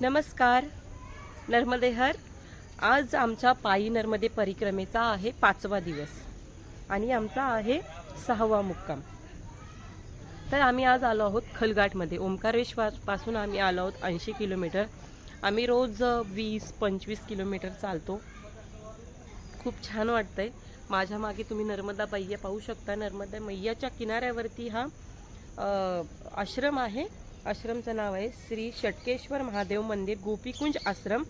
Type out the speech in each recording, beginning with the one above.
नमस्कार. नर्मदे हर आज आमच्या पायी नर्मदे परिक्रमेचा आहे पाचवा दिवस आणि आमचा आहे सहावा मुक्काम. तर आम्ही आज आलो आहोत खलघाटमध्ये ओंकारेश्वरपासून आम्ही आलो आहोत ऐंशी किलोमीटर. आम्ही रोज वीस पंचवीस किलोमीटर चालतो. खूप छान वाटतंय. माझ्या मागे तुम्ही नर्मदा मैया पाहू शकता. नर्मदा मैयाच्या किनाऱ्यावरती हा आश्रम आहे. आश्रमचं नाव आहे श्री षटकेश्वर महादेव मंदिर गोपीकुंज आश्रम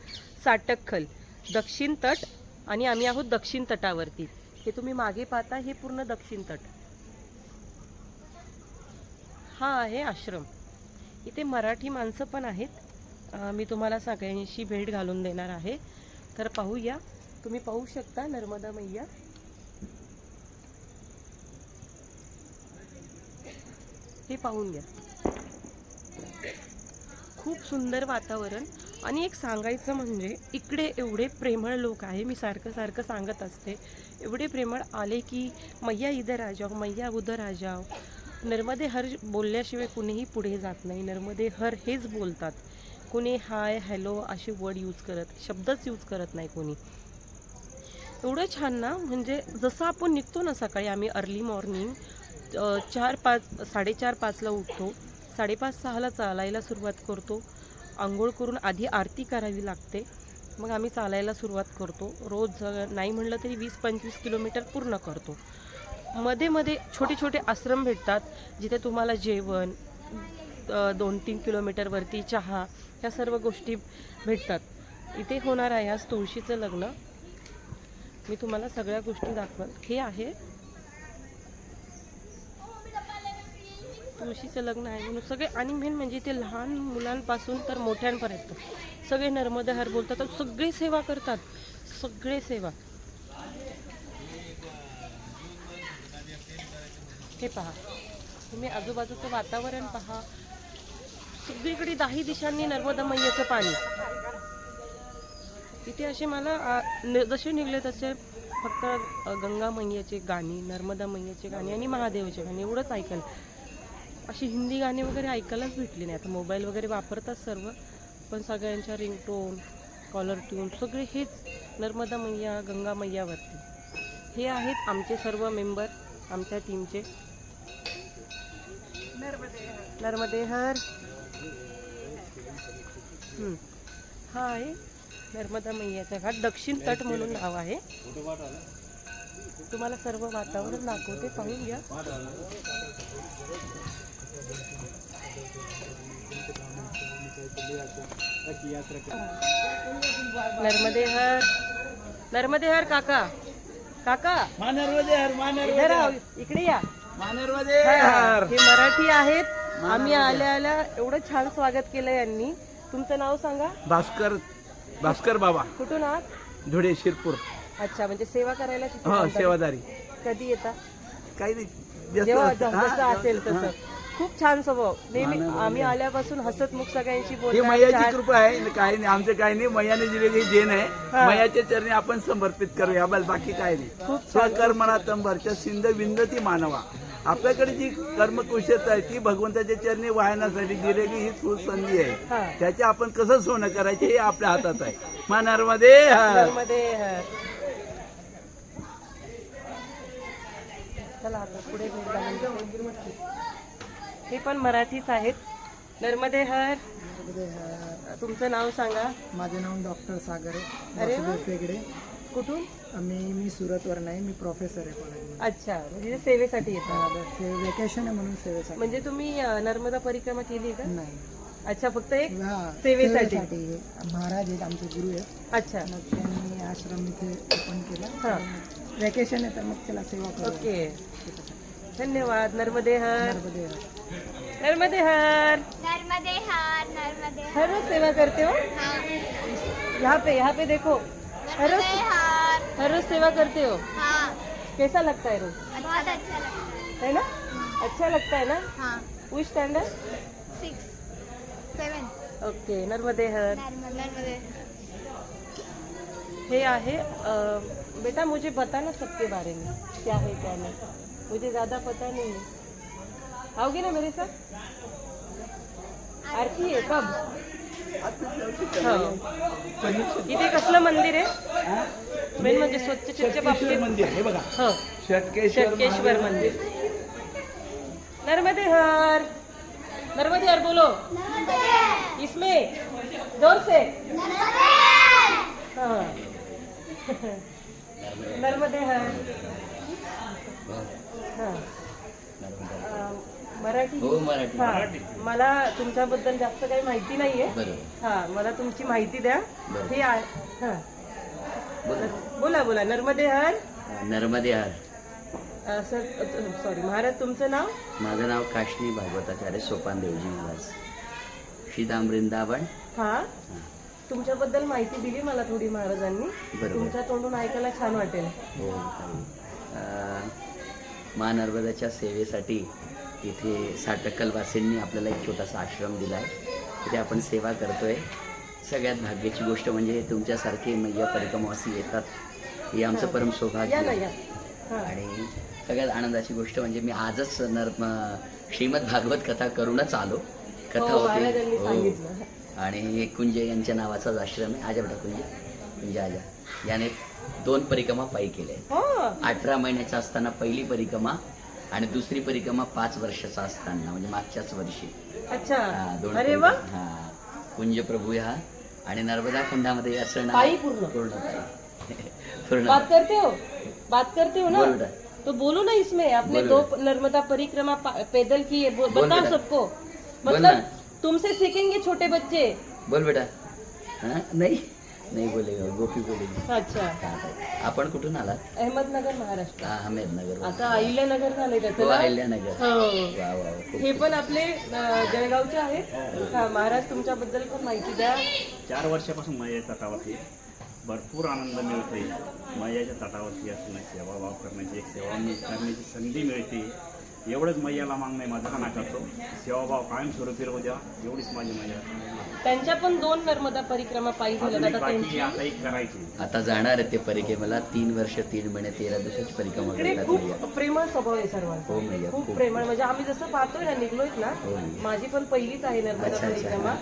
साटकखल दक्षिण तट आणि आम्ही आहोत दक्षिण तटावरती. हे तुम्ही मागे पाहता हे पूर्ण दक्षिण तट. हा आहे आश्रम. इथे मराठी माणसं पण आहेत. मी तुम्हाला सगळ्यांशी भेट घालून देणार आहे. तर पाहूया. तुम्ही पाहू शकता नर्मदा मैया. हे पाहून घ्या. खूप सुंदर वातावरण. आणि एक सांगायचं म्हणजे इकडे एवढे प्रेमळ लोक आहे मी सारखं सारखं सांगत असते. एवढे प्रेमळ आले की मैया इधर आ जाओ मैया उधर आ जाओ नर्मदे हर बोलल्याशिवाय कुणीही पुढे जात नाही. नर्मदे हर हेच बोलतात. कुणी हाय हॅलो असे वर्ड यूज करत शब्दच यूज करत नाही कोणी. एवढं छान ना म्हणजे जसं आपण निघतो ना सकाळी आम्ही अर्ली मॉर्निंग चार पाच साडेचार पाचला उठतो. साडेपाच सहाला चालायला सुरुवात करतो. आंघोळ करून आधी आरती करावी लागते. मग आम्ही चालायला सुरुवात करतो. रोज नाही म्हणलं तरी वीस पंचवीस किलोमीटर पूर्ण करतो. मध्ये मध्ये छोटे छोटे आश्रम भेटतात. जिथे तुम्हाला जेवण दोन तीन किलोमीटरवरती चहा ह्या सर्व गोष्टी भेटतात. इथे होणार आहे आज तुळशीचं लग्न. मी तुम्हाला सगळ्या गोष्टी दाखवत हे आहे तुळशीचं लग्न आहे म्हणून सगळे आणि मेन म्हणजे ते लहान मुलांपासून तर मोठ्यांपर्यंत. सगळे नर्मदा हर बोलतात सगळे सेवा करतात. सगळे सेवा. हे पहा. तुम्ही आजूबाजूचं वातावरण पहा. सगळीकडे दाही दिशांनी नर्मदा मैयाचं पाणी. तिथे असे मला जसे निघले तसे फक्त गंगा मैयाचे गाणी नर्मदा मैयाचे गाणी आणि महादेवाचे गाणी एवढंच ऐकलं अशी हिंदी गाणी वगैरे ऐकायलाच भेटली नाही. आता मोबाईल वगैरे वापरतात सर्व पण सगळ्यांच्या रिंगटोन कॉलर ट्यून सगळे हेच नर्मदा मैया गंगा मैयावरती. हे आहेत आमचे सर्व मेंबर आमच्या टीमचे नर्मदेहर. हा आहे नर्मदा मैयाचा घाट. दक्षिण तट म्हणून नाव आहे. तुम्हाला सर्व वातावरण दाखवते पाहून घ्या नर्मदे हर नर्मदे हर काका काका. मानरवदे हर इधर आओ, इकडे या. मानरवदे हा, हे मराठी आहेत. आम्ही आल्या आल्या एवढं छान स्वागत केलं यांनी. तुमचं नाव सांगा? भास्कर भास्कर बाबा. कुठून आहात? धुळे शिरपूर. अच्छा म्हणजे सेवा करायला तिथे हा थांबता. सेवादारी. कधी येता? काही नाही. जेव्हा जसं असेल. तसं. खूप छान स्वभाव नेहमी आम्ही आल्यापासून हसतमुख सगळ्यांशी ही मैयाची. कृपा आहे काही नाही आमचं काही नाही मैयाने दिलेली देण आहे. मैयाच्या चरणी आपण समर्पित करूया बस बाकी काय नाही. खूप छान. तंभरच्या सिंध विंद ती मानवा. आपल्याकडे जी कर्मकुशलता आहे ती भगवंताच्या चरणी वाहण्यासाठी दिलेली ही संधी हा. आहे त्याचे आपण कसं सोनं करायचे हे आपल्या हातात आहे. नर्मदे हर. चला आता पुढे हे पण मराठीच आहेत. नर्मदे हर तुमचं नाव सांगा. माझे नाव डॉक्टर सागर आहे. अरे वा. वासुदेव फेगडे. कुठून? मी मी सुरतवर नाही मी प्रोफेसर आहे अच्छा म्हणजे सेवेसाठी येतात. वेकेशन आहे म्हणून सेवेसाठी. म्हणजे तुम्ही नर्मदा परिक्रमा केली का? नाही. अच्छा फक्त एक सेवेसाठी. महाराज आहेत आमचे गुरु आहेत. अच्छा. मग त्यांनी आश्रम इथे ओपन केलं. हा. वेकेशन आहे तर मग त्याला सेवा ओके. धन्यवाद नर्मदे हर नर्मदे हर. नर्मदे हर नर्मदे हार नर्मदे हर रोज सेवा करते हो? हार यहाँ पे यहाँ पे देखो। हर रोज हार रोज सेवा करते हो? हाँ। कैसा लगता है रोज? बहुत अच्छा लगा है। ना? अच्छा लगता है ना? हाँ। Which standard six seven okay Narmade हर नर्मदे। हे आहे बेटा मुझे बता ना सबके बारे में। क्या है क्या नहीं? मुझे ज़्यादा पता नहीं है। आओगी ना मेरे साथ? आरती है कब? हो। इथे कसलं मंदिर आहे मेन म्हणजे स्वच्छतेच्या बाबतीत मंदिर हे बघा। हो। षटकेश्वर मंदिर। नर्मदे हर। नर्मदे हर बोलो। इसमें ज़ोर से। हाँ। नर्मदे हर। मराठी. हो मराठी. हा. मला तुमच्याबद्दल जास्त काही माहिती नाहीये. बरोबर. हा मला तुमची माहिती द्या. बरं. हे हा. बोला. बोला बोला. नर्मदे हर. नर्मदे हार. अं, सर सॉरी महाराज तुमचं नाव? माझं नाव काशनी भागवताचार्य सोपान देवजी महाराज. श्रीधाम वृंदावन. हा. तुमच्याबद्दल माहिती दिली मला थोडी महाराजांनी. बरोबर. तुमच्या तोंडून ऐकायला छान वाटेल. हो अं, मा नर्मदाच्या सेवेसाठी इथे साटक्कलवासींनी आपल्याला एक छोटासा आश्रम दिला आहे तिथे आपण सेवा करतोय. सगळ्यात भाग्याची गोष्ट म्हणजे तुमच्यासारखे मैया परिक्रमावासी येतात. हे आमचं परम सौभाग्य आहे. आणि सगळ्यात आनंदाची गोष्ट म्हणजे मी आजच नर श्रीमद भागवत कथा करूनच आलो. कथा हो, होती. हो. आणि कुंज यांच्या नावाचाच आश्रम आहे. आजा बेटा कुंज. कुंज आजा. याने दोन परिक्रमा पायी केल्या हो. अठरा महिन्याचा असताना पहिली परिक्रमा आणि दुसरी परिक्रमा पाच वर्षाचा असताना म्हणजे मागच्याच वर्षी. अच्छा. हा, दोन अरे वा. परिक्रमा. हा. कुंज प्रभू हा आणि नर्मदा खंडामध्ये असं नाव पायी पूर्ण? पूर्ण पायी. पूर्ण. बात करते हो. बात करते हो ना. बोल बेटा. तो बोलो ना इसमें. आपने बोल दो नर्मदा परिक्रमा पा- पैदल की है बो- बोल बताओ बेटा। सबको. बोल मतलब ना। तुमसे सीखेंगे छोटे बच्चे. बोल बेटा. हा? नाही. नाही बोलेगा गोपी बोलेगी अच्छा. हा, हा. आपण कुठून आलात? अहमदनगर महाराष्ट्र. हा, अहमदनगर. आता अहिल्यानगर झालंय हो त्याचं? अहिल्यानगर. हो. वा वा वा. खूप हे पण आपले अं, जळगावचे आहेत. हा महाराज तुमच्याबद्दल पण माहिती द्या. चार वर्षापासून मयाच्या तटावरती भरपूर आनंद मिळते मयाच्या तटावरती असणं सेवाभाव करण्याची एक सेवा करण्याची संधी मिळते. एवढंच मैयाला मागणं माझा खाना करतो सेवाभाव कायमस्वरूपी राहू द्या एवढीच माझी मैया त्यांच्या पण दोन नर्मदा परिक्रमा पायी एक आता बाकी त्यांची. आता एक करायची. आता जाणार आहे ते परिक्रमेला तीन वर्ष तीन महिने तेरा दिवसाची परिक्रमा इकडे खूप. प्रेमळ स्वभाव आहे सर्वांचा. हो मैया खूप खूप प्रेमळ. म्हणजे आम्ही जसं पाहतोय ना निघलोयत ना हो. माझी पण पहिलीच आहे नर्मदा अच्छा, अच्छा. परिक्रमा.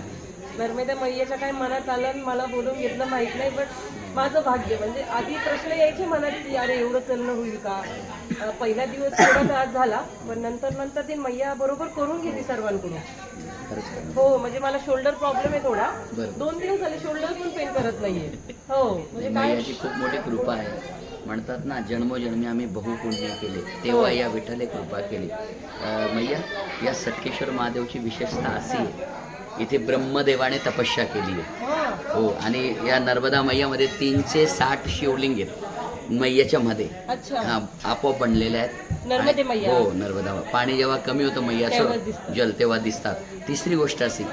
नर्मदा मैयाच्या काय मनात आलं आणि मला बोलून घेतलं माहीत नाही पण माझं भाग्य म्हणजे आधी प्रश्न यायचे मनात की अरे एवढं चलणं होईल का? पहिला दिवस थोडा त्रास झाला पण नंतर नंतर ती मैया बरोबर करून घेते सर्वांकडून. हो म्हणजे मला शोल्डर प्रॉब्लेम आहे थोडा. दोन दिवस झाले शोल्डर पण पेन करत नाहीये. हो म्हणजे काय? खूप मोठी कृपा आहे. म्हणतात ना जन्मोजन्मी आम्ही बहुपुण्य केले. तेव्हा या विठ्ठले कृपा केली. मैया या सटकेश्वर महादेवची विशेषता अशी इथे ब्रह्मदेवाने तपस्या केली आहे. हा आणि या नर्मदा मैयामध्ये तीनशे साठ शिवलिंग आहेत. मैयाच्या मध्ये. अच्छा. हा, आपोआप बनलेले आहेत. हो नर्मदा पाणी जेव्हा कमी होतं मैयाचं. जल तेव्हा दिसतात. तिसरी गोष्ट अशी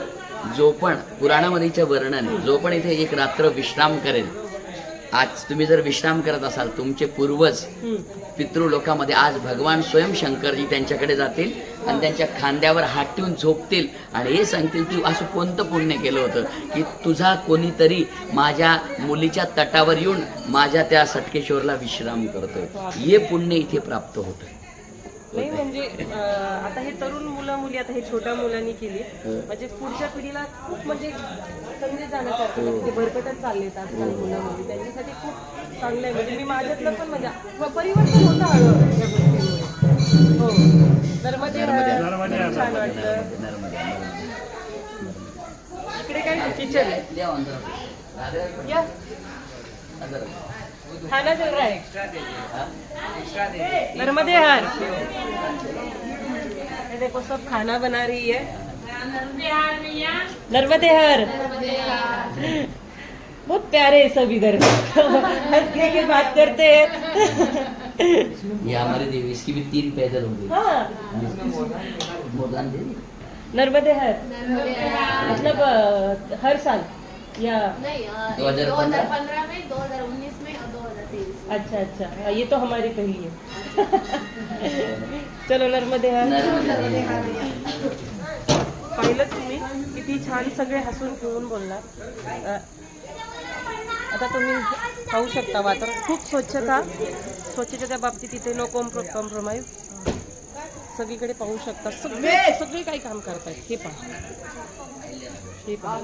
जो पण पुराणामध्येच्या वर्णन जो पण इथे एक रात्र विश्राम करेल. आज तुम्ही जर विश्राम करत असाल तुमचे पूर्वज हम्म. पितृलोकामध्ये आज भगवान स्वयं शंकरजी त्यांच्याकडे जातील. आणि त्यांच्या खांद्यावर हात ठेवून झोपतील. आणि हे सांगतील की असं कोणतं पुण्य केलं होतं की तुझा कोणीतरी माझ्या मुलीच्या तटावर येऊन माझ्या त्या सटकेश्वरला विश्राम करतोय. हे पुण्य इथे प्राप्त होतं. नाही म्हणजे आता हे तरुण मुलं मुली आता हे छोट्या मुलांनी केली. हं. म्हणजे पुढच्या पिढीला खूप म्हणजे संदेश जाण्यासारखं ते चाललेत आजकाल मुलं मुली. त्यांच्यासाठी खूप चांगलं आहे. म्हणजे मी माझ्यातलं पण म्हणजे परिवर्तन होतं हळूहळू. हो. नर्मदे नर्मदे. नर्मदे. छान वाटलं इकडे काय? किचन. आहे या. खाना चल रहा है? नर्मदे हर देखो सब खाना बना रही है. नर्मदे हर बहुत प्यारे हैं सब इधर. हंस के के बात करते हैं. ये हमारे देवी इसकी भी तीन पैदल हो। गई हाँ मोदान दे नर्मदे हर मतलब हर साल या? नहीं दो हज़ार पंद्रह? 2015 में 2019 में और 2023 अच्छा अच्छा। हाँ, ये तो हमारी पहली है चलो नर्मदे हर नर्मदे। पाहिलं तुम्ही किती छान सगळे हसून बोलणार अ, आता तुम्ही पाहू शकता वातावरण. खूप स्वच्छता. स्वच्छतेच्या बाबतीत इथे नो कॉम्प्रो कॉम्प्रोमाइज सगळीकडे पाहू शकता सगळे सगळे काही काम करतायत. हे पहा. हे पहा.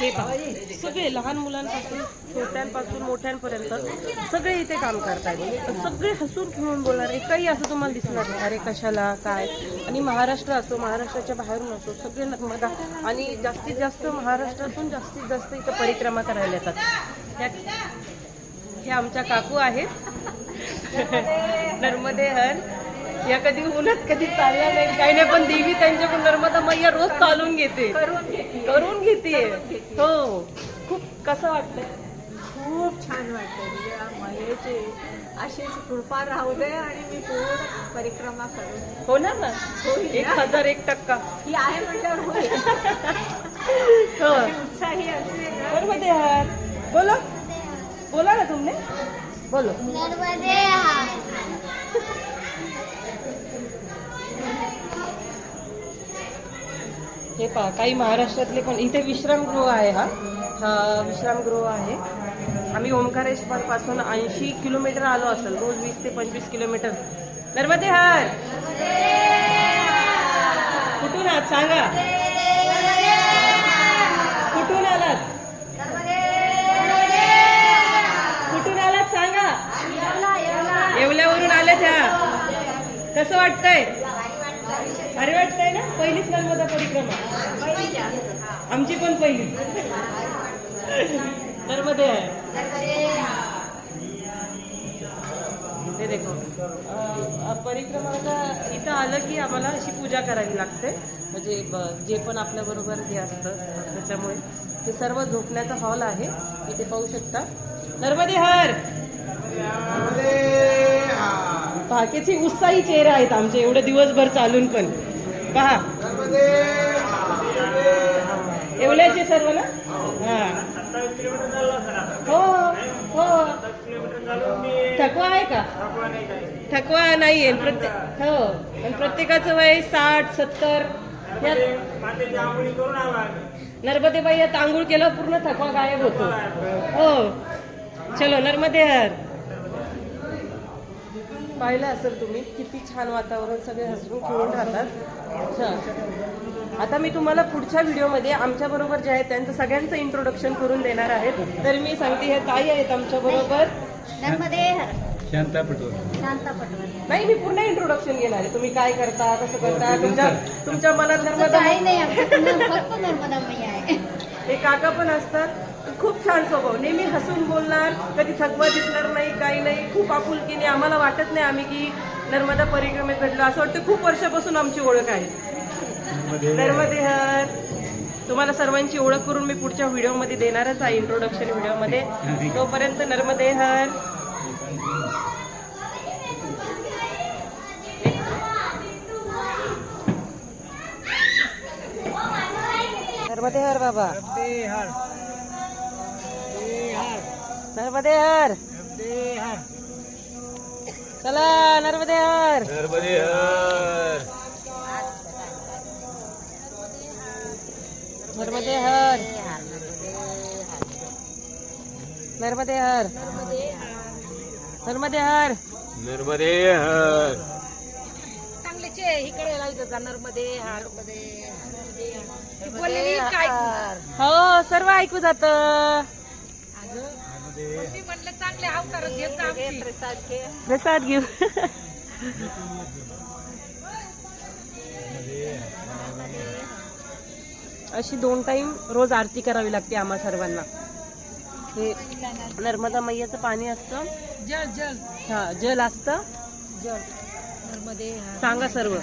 हे पहा. सगळे लहान मुलांपासून छोट्यांपासून मोठ्यांपर्यंत सगळे इथे काम करतात सगळे हसून खेळून बोलणार एकही असं तुम्हाला दिसणार नाही. अरे कशाला? काय? आणि महाराष्ट्र असो महाराष्ट्राच्या बाहेरून असो सगळे नर्मदा आणि जास्तीत जास्त महाराष्ट्रातून जास्तीत जास्त इथं परिक्रमा करायला येतात. ह्या हे आमच्या काकू आहेत. नर्मदे. हर या कधी उन्हात कधी चालल्या नाही. काही नाही पण देवी त्यांच्याकडून नर्मदा मैया रोज चालून घेते. करून घेते. हो. खूप कसं वाटतंय? खूप छान वाटतं म्हणजे मयेचे अशीच कृपा राहू दे आणि मी पूर्ण परिक्रमा करू होणार ना एक हजार एक टक्का. ही आहे म्हटल्यावर होईल. हो. उत्साही असते ना. नर्मदे हर बोलो. बोला ना तुमने. बोलो. हे. पहा काही महाराष्ट्रातले पण इथे विश्रामगृह आहे हा. हा विश्रामगृह आहे. आम्ही ओंकारेश्वर पासून ऐंशी किलोमीटर आलो असेल रोज वीस ते पंचवीस किलोमीटर. नर्मदे हार. कुठून आहात? सांगा. त्या कसं वाटतंय? अरे वाटतंय ना? पहिलीच नर्मदा परिक्रमा. आमची पण पहिली. नर्मदे आहे. ते देखो. अ, परिक्रमाला इथं आलं की आम्हाला अशी पूजा करावी लागते. म्हणजे जे पण आपल्या बरोबर हे असतं त्याच्यामुळे. हे सर्व झोपण्याचा हॉल आहे. इथे पाहू शकता. नर्मदे हर! पहाकेचे उत्साही चेहरे आहेत आमचे एवढे दिवसभर चालून पण. पहा. एवढ्याचे सर्व ना? हां. हो हो. थकवा आहे का? थकवा आहे प्रत्येक हो. पण प्रत्येकाचं वय साठ सत्तर नर्मदेबाई यात आंघोळ केलं पूर्ण थकवा गायब होतो. हो. चलो नर्मदे हर. पाहिलं असेल तुम्ही किती छान वातावरण सगळे हसून खेळून राहतात. छान आता मी तुम्हाला पुढच्या व्हिडिओमध्ये आमच्या बरोबर जे आहेत त्यांचं सगळ्यांचं इंट्रोडक्शन करून देणार आहेत. तर मी सांगते हे ताई आहेत आमच्या बरोबर. शांता पटोल शांता पटवर नाही मी पूर्ण इंट्रोडक्शन घेणार आहे. तुम्ही काय करता कसं करता तुमच्या तुमच्या मनात नर्मदा काही नाही फक्त नर्मदा मैया आहे. हे काका पण असतात. खूप छान स्वभाव. नेहमी हसून बोलणार कधी थकवा दिसणार नाही काही नाही. खूप आपुलकीने आम्हाला वाटत नाही आम्ही की नर्मदा परिक्रमेत भेटलो असं वाटतं खूप वर्षापासून आमची ओळख आहे. नर्मदे. हर. तुम्हाला सर्वांची ओळख करून मी पुढच्या व्हिडिओमध्ये देणारच आहे इंट्रोडक्शन व्हिडिओमध्ये. तोपर्यंत नर्मदे हर. नर्मदे हर बाबा नर्मदे हर चला नर्मदे हर नर्मदे हर नर्मदे हर नर्मदे हर नर्मदे हर चांगलेचे इकडे नर्मदे हार बोललेली काय हो सर्व ऐकू जात. मी म्हणलं चांगले अवतार घेत जा आमची. प्रसाद घेऊ. अशी दोन टाइम रोज आरती करावी लागते आम्हा सर्वांना. हे नर्मदा मैयाचं पाणी असतं. जल जल. हा जल असतं. जल. नर्मदे. सांगा सर्व.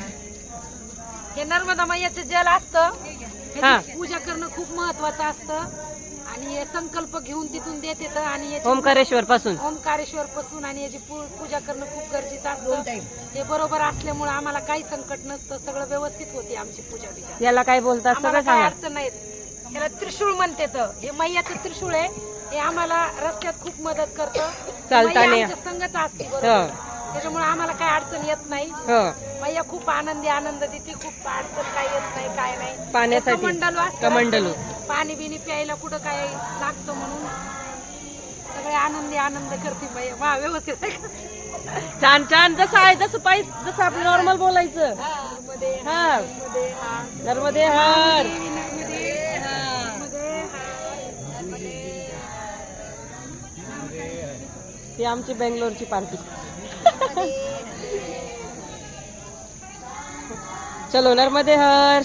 हे नर्मदा मैयाचं जल असतं. हा. ह्याची पूजा करणं खूप महत्वाचं असतं. आणि हे संकल्प घेऊन तिथून देत येतं आणि याची ओमकारेश्वर पासून. ओमकारेश्वर पासून आणि याची पू- पूजा करणं खूप गरजेचं असतं. हे बरोबर असल्यामुळे आम्हाला काही संकट नसतं. सगळं व्यवस्थित होते आमची पूजा बिजा. याला काय बोलतात आम्हाला सगळं काही सांगा. अडचण नाहीत. त्याला त्रिशूळ म्हणते तर. हे मैयाचं त्रिशूळ आहे. हे आम्हाला रस्त्यात खूप मदत करतं. चालताना. मैया आमच्या संघच असते बरोबर? त्याच्यामुळे आम्हाला काय अडचण येत नाही. हो. मैया खूप आनंदी आनंद देते खूप अडचण काय येत नाही काय नाही. पाण्यासाठी. मंडलो असतं. पाणी बिणी प्यायला कुठं काय लागतं म्हणून. सगळे आनंदी आनंद करते मैया. वा व्यवस्थित छान छान. जसं आहे जसं पाहिजे जसं आपलं नॉर्मल बोलायचं. नर्मदे हर. ती आमची बेंगलोरची पार्टी. चलो नर्मदे हर.